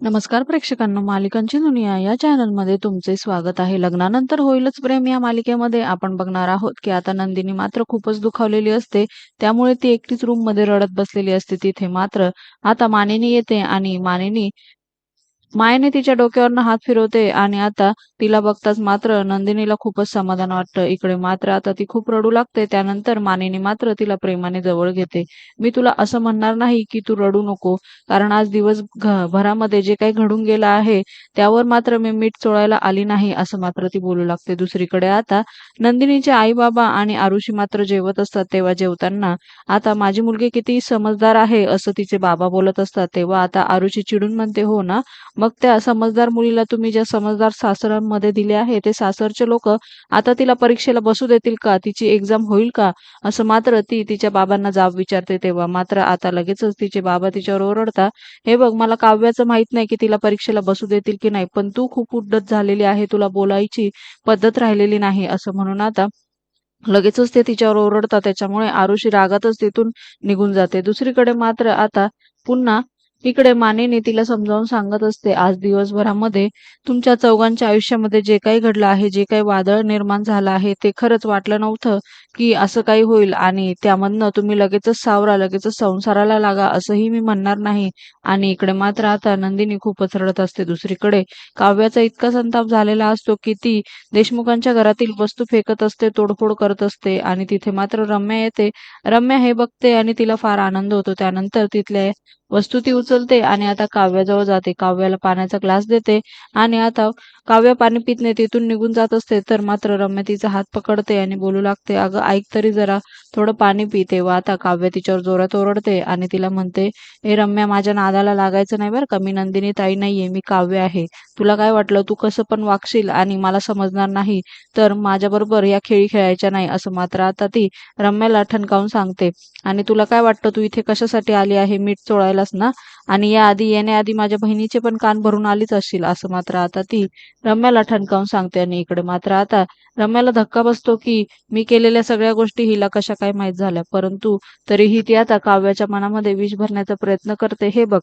नमस्कार प्रेक्षकांना मालिकांची दुनिया या चॅनलमध्ये तुमचे स्वागत आहे. लग्नानंतर होईलच प्रेम या मालिकेमध्ये. आपण बघणार आहोत की आता नंदिनी मात्र खूपच दुखावलेली असते. त्यामुळे ती एकटीच रूममध्ये रडत बसलेली असते. तिथे मात्र आता मानिनी येते आणि मानिनी मायेने तिच्या डोक्यावरनं हात फिरवते आणि आता तिला बघताच मात्र नंदिनीला खूपच समाधान वाटतं. इकडे मात्र आता ती खूप रडू लागते. त्यानंतर मानेने मात्र तिला प्रेमाने जवळ घेते. मी तुला असं म्हणणार नाही की तू रडू नको कारण आज दिवस भरामध्ये जे काही घडून गेलं आहे त्यावर मात्र मी मीठ चोळायला आली नाही असं मात्र ती बोलू लागते. दुसरीकडे आता नंदिनीचे आई बाबा आणि आरुषी मात्र जेवत असतात तेव्हा जेवताना आता माझी मुलगी किती समजदार आहे असं तिचे बाबा बोलत असतात. तेव्हा आता आरुषी चिडून म्हणते हो ना मग त्या समजदार मुलीला तुम्ही ज्या समजदार सासरांमध्ये दिले आहे ते सासरचे लोक आता तिला परीक्षेला बसू देतील का? तिची एक्झाम होईल का? असं मात्र ती तिच्या बाबांना जाब विचारते तेव्हा. मात्र आता लगेचच तिचे बाबा तिच्यावर ओरडता हे बघ मला काव्याचं माहीत नाही की तिला परीक्षेला बसू देतील की नाही पण तू खूप उड्डत झालेली आहे तुला बोलायची पद्धत राहिलेली नाही असं म्हणून आता लगेचच ते तिच्यावर ओरडतात त्याच्यामुळे आरुषी रागातच तिथून निघून जाते. दुसरीकडे मात्र आता पुन्हा इकडे मानेने तिला समजावून सांगत असते आज दिवसभरामध्ये तुमच्या चौघांच्या आयुष्यामध्ये जे काही घडलं आहे जे काही वादळ निर्माण झालं आहे ते खरंच वाटलं नव्हतं की असं काही होईल आणि त्यामधनं तुम्ही लगेचच सावरा लगेचच संसाराला लागा असंही मी म्हणणार नाही. आणि इकडे मात्र आता नंदिनी खूपच रडत असते. दुसरीकडे काव्याचा इतका संताप झालेला असतो की ती देशमुखांच्या घरातील वस्तू फेकत असते तोडफोड करत असते आणि तिथे मात्र रम्या येते. रम्या हे बघते आणि तिला फार आनंद होतो. त्यानंतर तिथल्या वस्तू ती उचलते आणि आता काव्याजवळ जाते. काव्याला पाण्याचा ग्लास देते आणि आता काव्य पाणी पित नाही तिथून निघून जात असते तर मात्र रम्या तिचा हात पकडते आणि बोलू लागते अगं ऐक तरी जरा थोडं पाणी पी. तेव्हा आता काव्य तिच्यावर जोरात ओरडते आणि तिला म्हणते हे रम्या माझ्या नादाला लागायचं नाही बरं का मी नंदिनी ताई नाहीये मी काव्य आहे. तुला काय वाटलं तू कसं पण वागशील आणि मला समजणार नाही तर माझ्याबरोबर या खेळी खेळायच्या नाही असं मात्र आता ती रम्याला ठणकावून सांगते. आणि तुला काय वाटतं तू इथे कशासाठी आली आहे? मीठ चोळायला चोळायलाच ना आणि या आधी येण्याआधी माझ्या बहिणीचे पण कान भरून आलीच असशील असं मात्र आता ती रम्याला ठणकावून सांगते आणि इकडे मात्र आता रम्याला धक्का बसतो की मी केलेल्या सगळ्या गोष्टी हिला कशा काय माहीत झाल्या. परंतु तरीही ती आता काव्याच्या मनामध्ये विष भरण्याचा प्रयत्न करते. हे बघ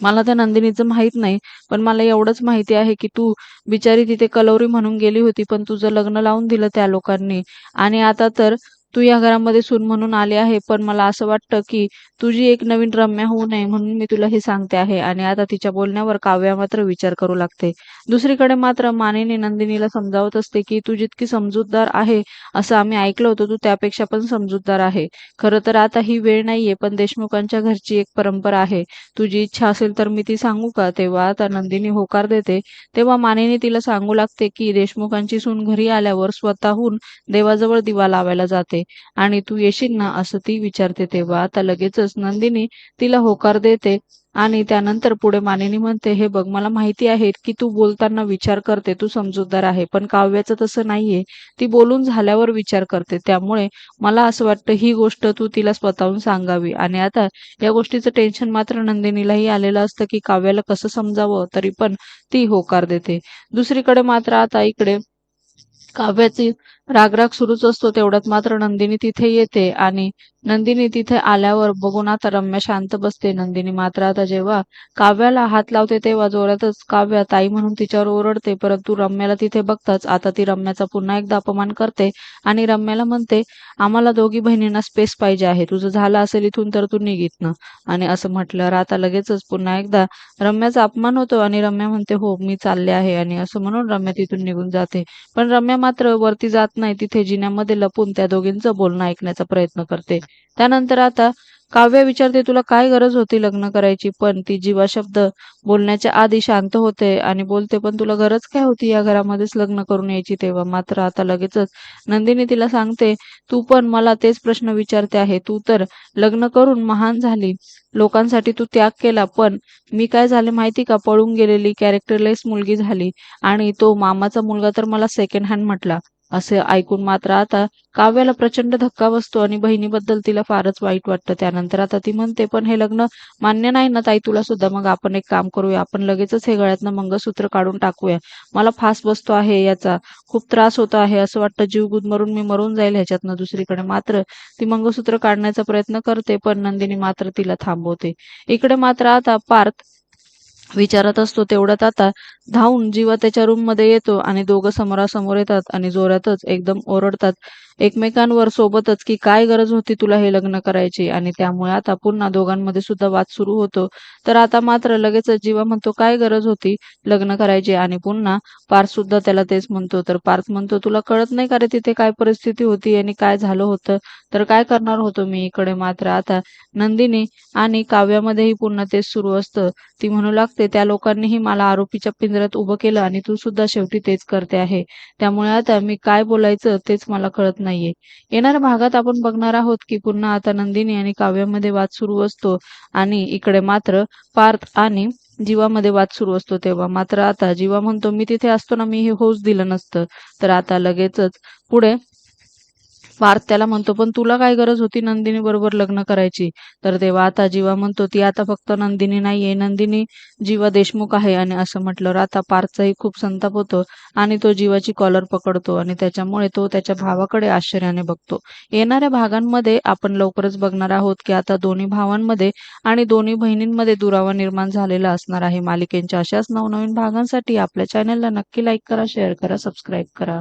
मला त्या नंदिनीचं माहीत नाही पण मला एवढंच माहिती आहे की तू बिचारी तिथे कलवरी म्हणून गेली होती पण तुझं लग्न लावून दिलं त्या लोकांनी. आणि आता तर तू या घरामध्ये सून म्हणून आली आहे पण मला असं वाटतं की तुझी एक नवीन रम्या होऊ नये म्हणून मी तुला हे सांगते आहे आणि आता तिच्या बोलण्यावर काव्या मात्र विचार करू लागते. दुसरीकडे मात्र मानेने नंदिनीला समजावत असते की तू जितकी समजूतदार आहे असं आम्ही ऐकलं होतं तू त्यापेक्षा पण समजूतदार आहे. खरं तर आता ही वेळ नाहीये पण देशमुखांच्या घरची एक परंपरा आहे. तुझी इच्छा असेल तर मी ती सांगू का? तेव्हा आता नंदिनी होकार देते. तेव्हा मानेने तिला सांगू लागते की देशमुखांची सून घरी आल्यावर स्वतःहून देवाजवळ दिवा लावायला जाते. आणि तू येशील ना असं ती विचारते तेव्हा आता लगेचच नंदिनी तिला होकार देते आणि त्यानंतर पुढे मानिनी म्हणते हे बघ मला माहिती आहे की तू बोलताना विचार करते तू समजूतदार आहे पण काव्याचं तसं नाहीये. ती बोलून झाल्यावर विचार करते. त्यामुळे मला असं वाटतं ही गोष्ट तू तिला स्वतःहून सांगावी. आणि आता या गोष्टीचं टेन्शन मात्र नंदिनीलाही आलेलं असतं की काव्याला कसं समजावं तरी पण ती होकार देते. दुसरीकडे मात्र आता इकडे काव्याची रागराग सुरूच असतो तेवढ्यात मात्र नंदिनी तिथे येते आणि नंदिनी तिथे आल्यावर बघून आता रम्या शांत बसते. नंदिनी मात्र आता जेव्हा काव्याला हात लावते तेव्हा जोरातच काव्या ताई म्हणून तिच्यावर ओरडते. परंतु रम्याला तिथे बघताच आता ती रम्याचा पुन्हा एकदा अपमान करते आणि रम्याला म्हणते आम्हाला दोघी बहिणींना स्पेस पाहिजे आहे. तुझं झालं असेल इथून तर तू निघित ना आणि असं म्हटल्यावर आता लगेचच पुन्हा एकदा रम्याचा अपमान होतो आणि रम्या म्हणते हो मी चालले आहे. आणि असं म्हणून रम्या तिथून निघून जाते. पण रम्या मात्र वरती जात नाही तिथे जिन्यामध्ये लपून त्या दोघींचं बोलणं ऐकण्याचा प्रयत्न करते. त्यानंतर आता काव्य विचारते तुला काय गरज होती लग्न करायची? पण ती जीवा शब्द बोलण्याच्या आधी शांत होते आणि बोलते पण तुला गरज काय होती या घरामध्येच लग्न करून यायची तेव्हा? मात्र आता लगेचच नंदिनी तिला सांगते तू पण मला तेच प्रश्न विचारते आहे. तू तर लग्न करून महान झाली. लोकांसाठी तू त्याग केला पण मी काय झाले माहिती का? पळून गेलेली कॅरेक्टरलेस मुलगी झाली आणि तो मामाचा मुलगा तर मला सेकंड हँड म्हटला. असे ऐकून मात्र आता काव्याला प्रचंड धक्का बसतो आणि बहिणीबद्दल तिला फारच वाईट वाटतं. त्यानंतर आता ती म्हणते पण हे लग्न मान्य नाही ना ताई तुला सुद्धा? मग आपण एक काम करूया. आपण लगेचच हे गळ्यातनं मंगळसूत्र काढून टाकूया. मला फास बसतो आहे याचा. खूप त्रास होतो आहे. असं वाटतं जीव गुदमरून मी मरून जाईल ह्याच्यातनं दुसरीकडे. मात्र ती मंगळसूत्र काढण्याचा प्रयत्न करते पण नंदिनी मात्र तिला थांबवते. इकडे मात्र आता पार्थ विचारत असतो तेवढ्यात आता धावून जीवा त्याच्या रूममध्ये येतो आणि दोघं समोरासमोर येतात आणि जोरातच एकदम ओरडतात. एकमेकांवर सोबतच की काय गरज होती तुला हे लग्न करायची? आणि त्यामुळे आता पुन्हा दोघांमध्ये सुद्धा वाद सुरू होतो. तर आता मात्र लगेचच जीवा म्हणतो काय गरज होती लग्न करायची? आणि पुन्हा पार्थ सुद्धा त्याला तेच म्हणतो. तर पार्थ म्हणतो तुला कळत नाही का रे तिथे काय परिस्थिती होती आणि काय झालं होतं? तर काय करणार होतो मी इकडे? मात्र आता नंदिनी आणि काव्यामध्येही पुन्हा तेच सुरू असतं. ती म्हणू लागते त्या लोकांनीही मला आरोपीच्या पिंजऱ्यात उभं केलं आणि तू सुद्धा शेवटी तेच करते आहे. त्यामुळे आता मी काय बोलायचं तेच मला कळत नाही नाहीये. येणाऱ्या भागात आपण बघणार आहोत की पुन्हा आता नंदिनी आणि काव्यामध्ये वाद सुरू असतो आणि इकडे मात्र पार्थ आणि जीवामध्ये वाद सुरू असतो तेव्हा. मात्र आता जीवा म्हणतो मी तिथे असतो ना मी हे होऊच दिलं नसतं. तर आता लगेचच पुढे पार्थ त्याला म्हणतो पण तुला काय गरज होती नंदिनी बरोबर लग्न करायची? तर तेव्हा आता जीवा म्हणतो ती आता फक्त नंदिनी नाहीये नंदिनी जीवा देशमुख आहे. आणि असं म्हटलं आता पार्थचाही खूप संताप होतो आणि तो जीवाची कॉलर पकडतो आणि त्याच्यामुळे तो त्याच्या भावाकडे आश्चर्याने बघतो. येणाऱ्या भागांमध्ये आपण लवकरच बघणार आहोत की आता दोन्ही भावांमध्ये आणि दोन्ही बहिणींमध्ये दुरावा निर्माण झालेला असणार आहे. मालिकेच्या अशाच नवनवीन भागांसाठी आपल्या चॅनलला नक्की लाईक करा शेअर करा सबस्क्राईब करा.